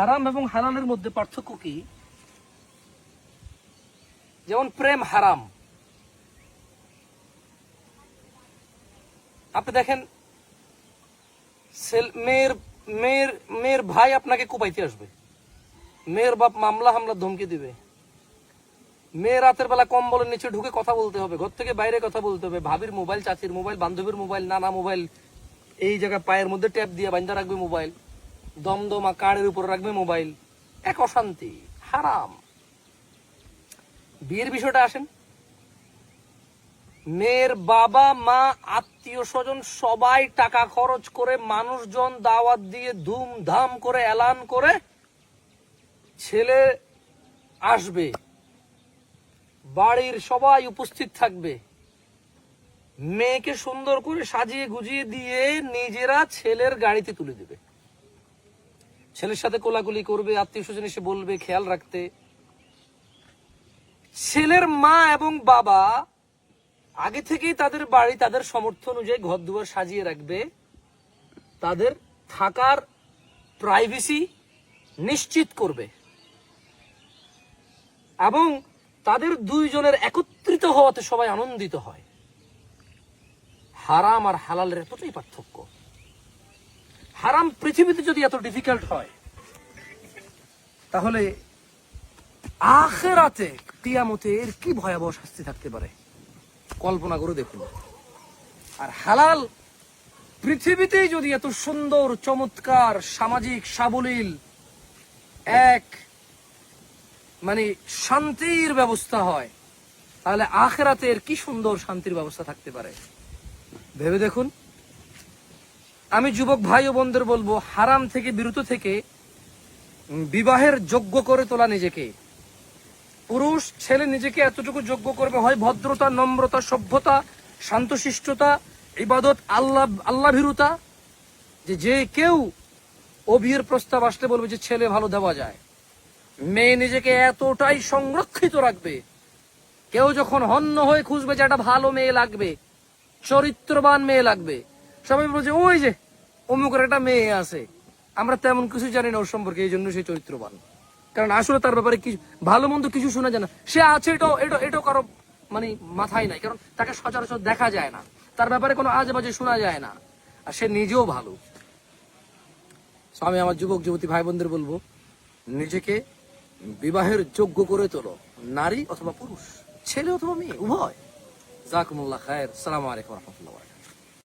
হারাম এবং হালালের মধ্যে পার্থক্য কি? যেমন প্রেম হারাম। আপনি দেখেন মেয়ের মেয়ের মেয়ের ভাই আপনাকে কুপাইতে আসবে। মেয়ের বাপ মামলা হামলা ধমকি দিবে। মেয়ে রাতের বেলা কম্বলের নিচে ঢুকে কথা বলতে হবে, ঘর থেকে বাইরে কথা বলতে হবে, ভাবির মোবাইল, চাচির মোবাইল, বান্ধবীর মোবাইল, নানা মোবাইল, এই জায়গায় পায়ের মধ্যে ট্যাপ দিয়ে বান্ধা রাখবে মোবাইল। দমদমা কাড়ের উপর রাখবে মোবাইল। এক অশান্তি, হারাম। বিয়ের বিষয়টা আসেন। মেয়ের বাবা, মা, আত্মীয় স্বজন সবাই টাকা খরচ করে মানুষজন দাওয়াত দিয়ে ধুমধাম করে এলান করে ছেলে আসবে। বাড়ির সবাই উপস্থিত থাকবে। মেয়েকে সুন্দর করে সাজিয়ে গুজিয়ে দিয়ে নিজেরা ছেলের গাড়িতে তুলে দেবে। ছেলের সাথে কোলাকুলি করবে, আত্মীয় স্বজন এসে বলবে, খেয়াল রাখতে। ছেলের মা এবং বাবা আগে থেকেই তাদের বাড়ি, তাদের সমর্থ অনুযায়ী ঘর দুয়ার সাজিয়ে রাখবে। তাদের থাকার প্রাইভেসি নিশ্চিত করবে। এবং তাদের দুইজনের একত্রিত হওয়াতে সবাই আনন্দিত হয়। হারাম আর হালালের এতটাই পার্থক্য। হারাম পৃথিবীতে যদি এত ডিফিকাল্ট হয়, তাহলে আখেরাতে কিয়ামতে এর কি ভয়াবহ শাস্তি থাকতে পারে? কল্পনা করে দেখুন। আর হালাল পৃথিবীতেই যদি এত সুন্দর, চমৎকার, সামাজিক, সাবলীল, এক মানে শান্তির ব্যবস্থা হয়, তাহলে আখেরাতে এর কি সুন্দর শান্তির ব্যবস্থা থাকতে পারে? ভেবে দেখুন। আমি যুবক ভাই ও বোনদের বলব, হারাম থেকে, বিরত থেকে বিবাহের যোগ্য করে তোলা নিজেকে। পুরুষ, ছেলে নিজেকে এতটুকু যোগ্য করবে, হয় ভদ্রতা, নম্রতা, সভ্যতা, শান্তশিষ্টতা, ইবাদত, আল্লাহ আল্লাহ ভীরুতা যে যে কেউ ও বিয়ের প্রস্তাব আসলে বলবে যে ছেলে ভালো দেওয়া যায়। মেয়ে নিজেকে এতটাই সংরক্ষিত রাখবে, কেউ যখন হন্য হয়ে খুঁজবে যে একটা ভালো মেয়ে লাগবে, চরিত্রবান মেয়ে লাগবে সবাই বলছে ওই যে, অমুকের একটা মেয়ে আছে। আমরা তেমন কিছু জানি না ওর সম্পর্কে, এই জন্য সে চরিত্রবান। কারণ আসলে তার ব্যাপারে কিছু, ভালো মন্দ কিছু শোনা যায় না। সে আছে, এটাও এটা এটাও কারও মানে মাথায় নাই। কারণ তাকে সচরাচর দেখা যায় না। তার ব্যাপারে কোনো আজে বাজে শোনা যায় না। আর সে নিজেও ভালো। আমি আমার যুবক, যুবতী ভাই বোনদের বলব, নিজেকে বিবাহের যোগ্য করে তোলো। নারী অথবা পুরুষ, ছেলে অথবা মেয়ে, উভয়। জাকুমুল্লাহ খায়ের। সালাম আলাইকুম রহমতুল্লাহ